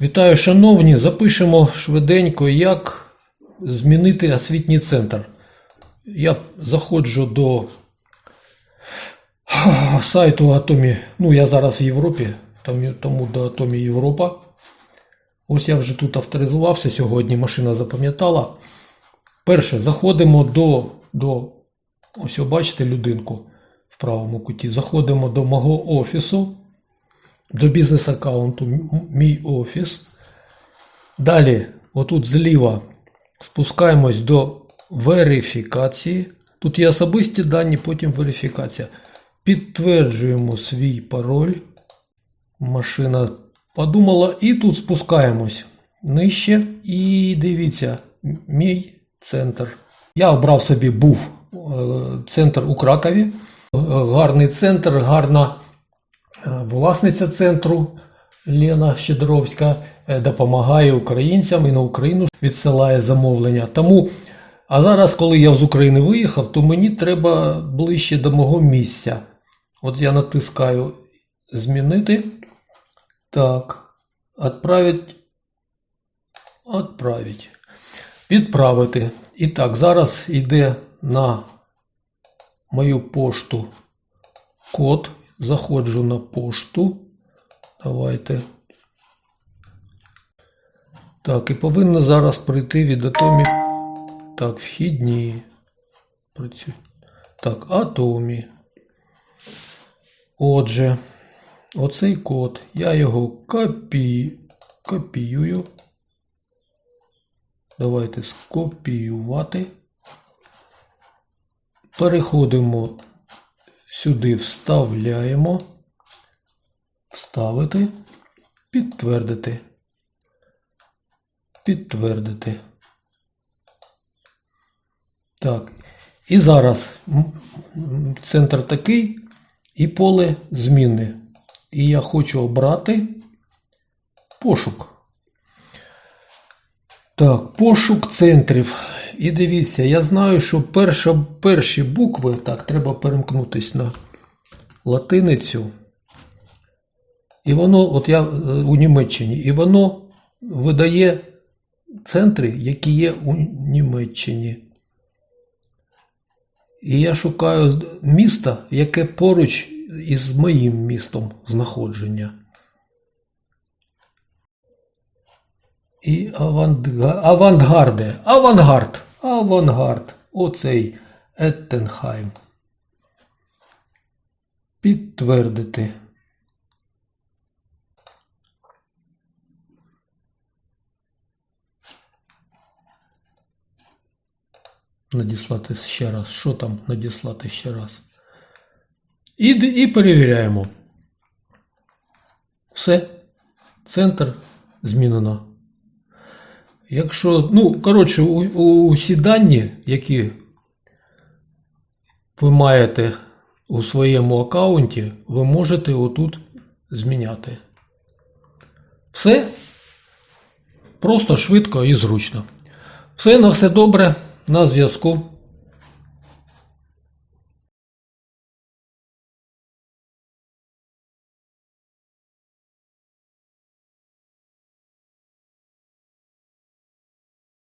Вітаю, шановні! Запишемо швиденько, як змінити освітній центр. Я заходжу до сайту Атомі. Ну, я зараз в Європі, тому до Атомі Європа. Ось я вже тут авторизувався сьогодні, машина запам'ятала. Перше, заходимо до, до ось бачите людинку в правому куті. Заходимо до мого офісу, до бізнес-аккаунту Мій офіс. Далі, отут зліва, спускаємось до верифікації. Тут є особисті дані, потім верифікація. Підтверджуємо свій пароль. Машина подумала. І тут спускаємось нижче. І дивіться, мій центр. Я обрав собі був е, центр у Кракові. Е, Гарний центр, гарна власниця центру Лена Щедровська е, допомагає українцям і на Україну відсилає замовлення. Тому, а зараз, коли я з України виїхав, то мені треба ближче до мого місця. От я натискаю змінити. Так. Отправить. Отправить. Відправити. І так, зараз йде на мою пошту код. Заходжу на пошту. Давайте. Так, і повинно зараз прийти від Атомі. Так, вхідні. Так, Атомі. Отже, оцей код. Я його копі... копіюю. Давайте скопіювати. Переходимо сюди, вставляємо. Вставити. Підтвердити. Підтвердити. Так. І зараз центр такий і поле зміни. І я хочу обрати пошук. Так, пошук центрів. І дивіться, я знаю, що перша, перші букви, так, треба перемкнутися на латиницю. І воно, от я е, у Німеччині, і воно видає центри, які є у Німеччині. І я шукаю місто, яке поруч із моїм містом знаходження. І авангарде. Авангард. Авангард. Оцей Еттенхайм. Підтвердити. Надіслати ще раз. Що там надіслати ще раз? І, і перевіряємо. Все. Центр змінено. Якщо, ну, коротше, усі дані, які ви маєте у своєму аккаунті, ви можете отут зміняти. Все просто швидко і зручно. Все на все добре, на зв'язку.